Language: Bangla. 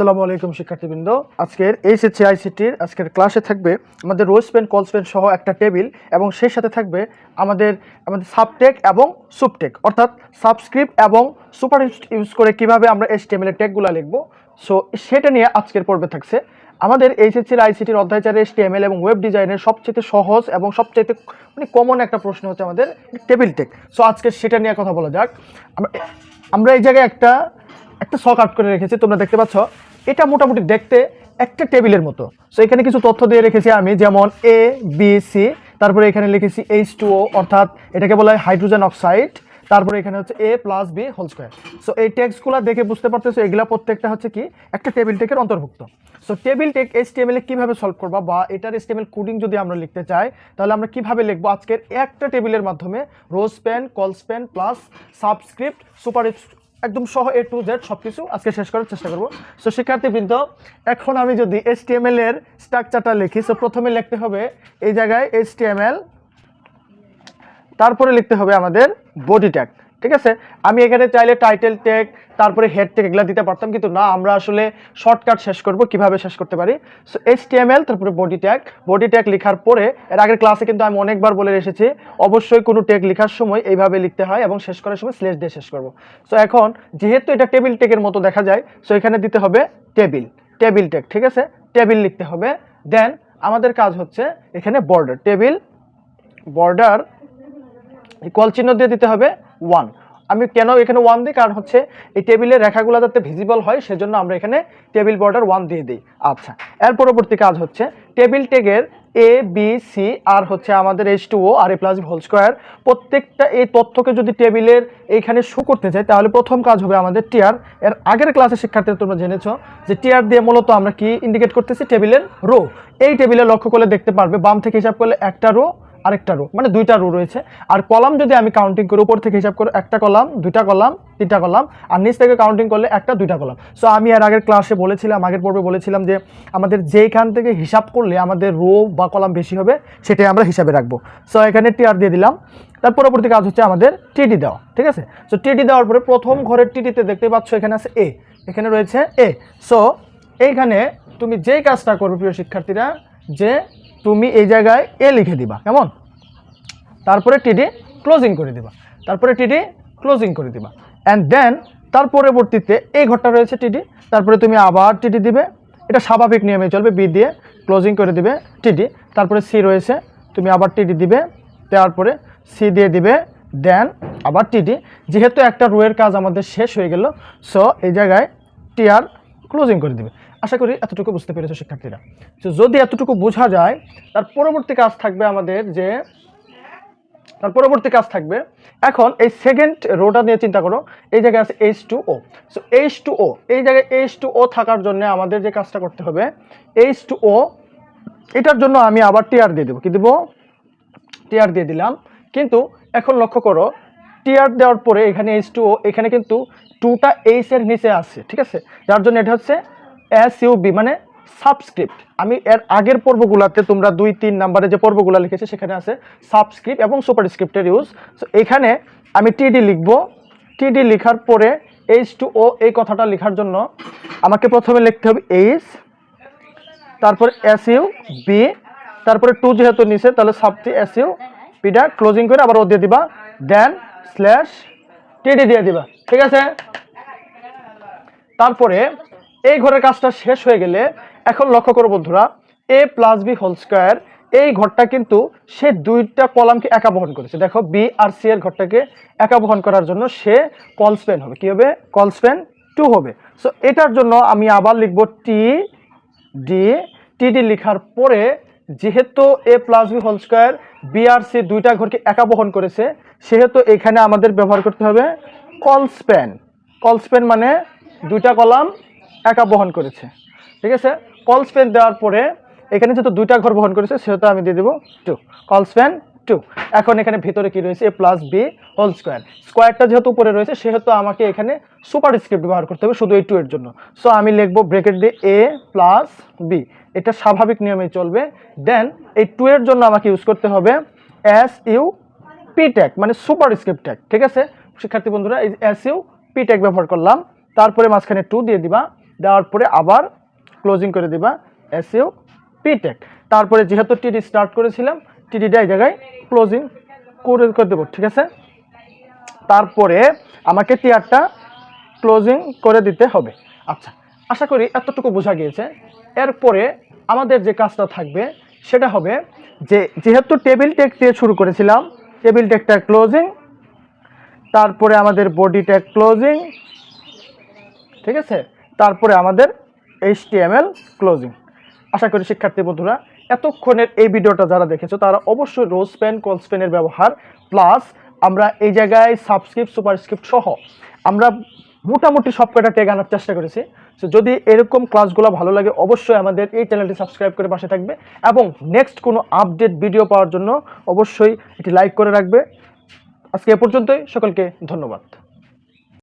আসসালামু আলাইকুম শিক্ষার্থীবৃন্দ। আজকের এইচএসসি, আইসিটির আজকের ক্লাসে থাকবে আমাদের রোজ পেন, কলস পেন সহ একটা টেবিল এবং সেই সাথে থাকবে আমাদের আমাদের সাবটেক এবং সুপটেক অর্থাৎ সাবস্ক্রিপ্ট এবং সুপার ইউজ করে কীভাবে আমরা এই টেবিলের টেকগুলো লিখব। সো সেটা নিয়ে আজকের পর্বে থাকছে। আমাদের এইচএসসির আইসিটির অধ্যায় চারে এসটিএমএল এবং ওয়েব ডিজাইনের সবচেয়ে সহজ এবং সবচেয়ে মানে কমন একটা প্রশ্ন হচ্ছে আমাদের টেবিল টেক। সো আজকে সেটা নিয়ে কথা বলা যাক। আমরা এই জায়গায় একটা একটা শক আউট করে রেখেছি, তোমরা দেখতে পাচ্ছ। এটা মোটামুটি দেখতে একটা টেবিলের মতো। সো এখানে কিছু তথ্য দিয়ে রেখেছি আমি, যেমন এ বি সি তারপরে এখানে লিখেছি এইচ টু ও অর্থাৎ এটাকে বলা হয় হাইড্রোজেন অক্সাইড, তারপরে এখানে হচ্ছে A plus B whole square so এই টেক্সটগুলো দেখে বুঝতে পারতেছো, এগুলা প্রত্যেকটা হচ্ছে কি? একটা টেবিল টেকের অন্তর্ভুক্ত। So table tag HTML কীভাবে সলভ করবা বা এটার এসটিএমএল কোডিং যদি আমরা লিখতে চাই, তাহলে আমরা কীভাবে লিখব? আজকের একটা টেবিলের মাধ্যমে rowspan colspan plus subscript super একদম সহ এ টু জেড সব কিছু আজকে শেষ করার চেষ্টা করব। সো শিক্ষার্থীবৃন্দ, এখন আমি যদি টিএমএল এর স্ট্রাকচারটা লিখি সো প্রথমে লিখতে হবে এই জায়গায় টিএমএল তারপরে লিখতে হবে আমাদের বডি ট্যাগ ঠিক আছে? আমি এখানে চাইলে টাইটেল ট্যাগ তারপরে হেড ট্যাগ এগুলো দিতে পারতাম, কিন্তু না, আমরা আসলে শর্টকাট শেষ করব, কীভাবে শেষ করতে পারি? সো এইচ টিএমএল তারপরে বডি ট্যাগ বডি ট্যাগ লেখার পরে, এর আগের ক্লাসে কিন্তু আমি অনেকবার বলে এসেছি, অবশ্যই কোনো ট্যাগ লেখার সময় এইভাবে লিখতে হয় এবং শেষ করার সময় স্লেশ দিয়ে শেষ করব। সো এখন যেহেতু এটা টেবিল টেকের মতো দেখা যায় সো এখানে দিতে হবে টেবিল টেবিল টেক ঠিক আছে? টেবিল লিখতে হবে। দেন আমাদের কাজ হচ্ছে এখানে বর্ডার টেবিল বর্ডার কল চিহ্ন দিয়ে দিতে হবে। ওয়ান আমি কেন এখানে ওয়ান দিই? কারণ হচ্ছে এই টেবিলের রেখাগুলো যাতে ভিজিবল হয়, সেজন্য আমরা এখানে টেবিল বর্ডার ওয়ান দিয়ে দিই। আচ্ছা এর পরবর্তী কাজ হচ্ছে টেবিল টেগের এ বি সি আর হচ্ছে আমাদের এইচ টু ও আর এ প্লাস হোল স্কোয়ার প্রত্যেকটা এই তথ্যকে যদি টেবিলের এইখানে শো করতে চাই তাহলে প্রথম কাজ হবে আমাদের টিয়ার এর আগের ক্লাসে শিক্ষার্থীরা তোমরা জেনেছো যে টিয়ার দিয়ে মূলত আমরা কি ইন্ডিকেট করতেছি? টেবিলের রো এই টেবিলে লক্ষ্য করলে দেখতে পারবে, বাম থেকে হিসাব করলে একটা রো আরেকটা রো মানে দুইটা রো রয়েছে। আর কলাম যদি আমি কাউন্টিং করি উপর থেকে হিসাব করে, একটা কলাম দুইটা কলাম তিনটা কলাম আর নিচ থেকে কাউন্টিং করলে একটা, দুইটা কলাম সো আমি আর আগের ক্লাসে বলেছিলাম, আগের পর্বে বলেছিলাম যে আমাদের যেইখান থেকে হিসাব করলে আমাদের রো বা কলাম বেশি হবে, সেটাই আমরা হিসাবে রাখব। সো এখানে টিআর দিয়ে দিলাম। তার পরবর্তী কাজ হচ্ছে আমাদের টিডি দেওয়া, ঠিক আছে? সো টিডি দেওয়ার পরে প্রথম ঘরের টিডিতে দেখতে পাচ্ছ এখানে আছে এ এখানে রয়েছে এ সো এইখানে তুমি যেই কাজটা করবে প্রিয় শিক্ষার্থীরা, যে তুমি এই জায়গায় এ লিখে দিবা, কেমন? তারপরে টিডি ক্লোজিং করে দিবা, তারপরে টিডি ক্লোজিং করে দিবা অ্যান্ড দেন তার পরবর্তীতে এই ঘরটা রয়েছে টিডি তারপরে তুমি আবার টিডি দিবে, এটা স্বাভাবিক নিয়মে চলবে বি দিয়ে ক্লোজিং করে দিবে টিডি তারপরে সি রয়েছে, তুমি আবার টিডি দিবে, দেওয়ার পরে সি দিয়ে দিবে দেন আবার টিডি যেহেতু একটা রোয়ের কাজ আমাদের শেষ হয়ে গেল সো এই জায়গায় টিআর ক্লোজিং করে দিবে। আশা করি এতটুকু বুঝতে পেরেছ শিক্ষার্থীরা। তো যদি এতটুকু বোঝা যায়, তার পরবর্তী কাজ থাকবে আমাদের যে, তার পরবর্তী কাজ থাকবে, এখন এই সেকেন্ড রোটা নিয়ে চিন্তা করো, এই জায়গায় আছে H two O so H two O এই জায়গায় এইচ টু ও থাকার জন্য আমাদের যে কাজটা করতে হবে এইচ টু ও এটার জন্য আমি আবার টিআর দিয়ে দেবো। কি দেবো? টিআর দিয়ে দিলাম। কিন্তু এখন লক্ষ্য করো টিআর দেওয়ার পরে এখানে এইচ টু ও এখানে কিন্তু টুটা এইচ এর নিচে আছে, ঠিক আছে? যার জন্য এটা হচ্ছে এস ইউ বি মানে সাবস্ক্রিপ্ট আমি এর আগের পর্বগুলোতে তোমরা দুই, তিন নাম্বারে যে পর্বগুলো লিখেছে, সেখানে আছে সাবস্ক্রিপ্ট এবং সুপারস্ক্রিপ্টের ইউজ সো এখানে আমি টিডি লিখব। টিডি লেখার পরে এইচ টু ও এই কথাটা লেখার জন্য আমাকে প্রথমে লিখতে হবে এইচ তারপরে এস ইউ বি তারপরে টু যেহেতু নিচে তাহলে সাবটি এস ইউ ক্লোজিং করে আবার ও দিয়ে দিবা। দেন স্ল্যাশ টিডি দিয়ে দিবা। ঠিক আছে? তারপরে এই ঘরের কাজটা শেষ হয়ে গেলে এখন লক্ষ্য করো বন্ধুরা A plus B whole square এই ঘরটা কিন্তু সে দুইটা কলামকে একা বহন করেছে। দেখো বি আর সি এর ঘরটাকে একা বহন করার জন্য সে কলস্পেন হবে। কি হবে? কলস্পেন টু হবে। সো এটার জন্য আমি আবার লিখব টি ডি টিডি লেখার পরে যেহেতু A plus B whole square B R C দুইটা ঘরকে একা বহন করেছে, সেহেতু এখানে আমাদের ব্যবহার করতে হবে কলস্প্যান কলস্প্যান মানে দুইটা কলাম একা বহন করেছে। ঠিক আছে? কলস্প্যান দেওয়ার পরে এখানে যেহেতু দুইটা ঘর বহন করেছে, সেহেতু আমি দিয়ে দেবো টু কলস্প্যান টু এখন এখানে ভিতরে কি রয়েছে? A plus B whole square স্কোয়ারটা যেহেতু উপরে রয়েছে, সেহেতু আমাকে এখানে সুপার স্ক্রিপ্ট ব্যবহার করতে হবে শুধু এই টু এর জন্য। সো আমি লিখব ব্রেকেট দিয়ে এ প্লাস বি এটা স্বাভাবিক নিয়মে চলবে। দেন এই টু এর জন্য আমাকে ইউজ করতে হবে এস ইউ পি ট্যাগ মানে সুপার স্ক্রিপ্ট ট্যাগ ঠিক আছে? শিক্ষার্থী বন্ধুরা, এই এস ইউ পি ট্যাগ ব্যবহার করলাম। তারপরে মাঝখানে টু দিয়ে দিবা। দেওয়ার পরে আবার ক্লোজিং করে দিবা এসইউ পিটেক তারপরে যেহেতু টিডি স্টার্ট করেছিলাম টিডিটা এই জায়গায় ক্লোজিং করে করে দেবো, ঠিক আছে? তারপরে আমাকে টিয়ারটা ক্লোজিং করে দিতে হবে। আচ্ছা আশা করি এতটুকু বোঝা গিয়েছে। এরপরে আমাদের যে কাজটা থাকবে, সেটা হবে যে যেহেতু টেবিল টেক দিয়ে শুরু করেছিলাম টেবিল টেকটা ক্লোজিং তারপরে আমাদের বডি ট্যাগ ক্লোজিং ঠিক আছে? তারপরে আমাদের এইচটিএমএল ক্লোজিং আশা করি শিক্ষার্থী বন্ধুরা, এতক্ষণের এই ভিডিওটা যারা দেখেছ, তারা অবশ্যই রোজ পেন কলস পেনের ব্যবহার প্লাস আমরা এই জায়গায় সাবস্ক্রিপ্ট সুপারস্ক্রিপ্ট সহ আমরা মোটামুটি সব কটা ট্যাগ আনার চেষ্টা করেছি। তো যদি এরকম ক্লাসগুলো ভালো লাগে, অবশ্যই আমাদের এই চ্যানেলটি সাবস্ক্রাইব করে পাশে থাকবে এবং নেক্সট কোনো আপডেট ভিডিও পাওয়ার জন্য অবশ্যই এটি লাইক করে রাখবে। আজকে এ পর্যন্তই, সকলকে ধন্যবাদ।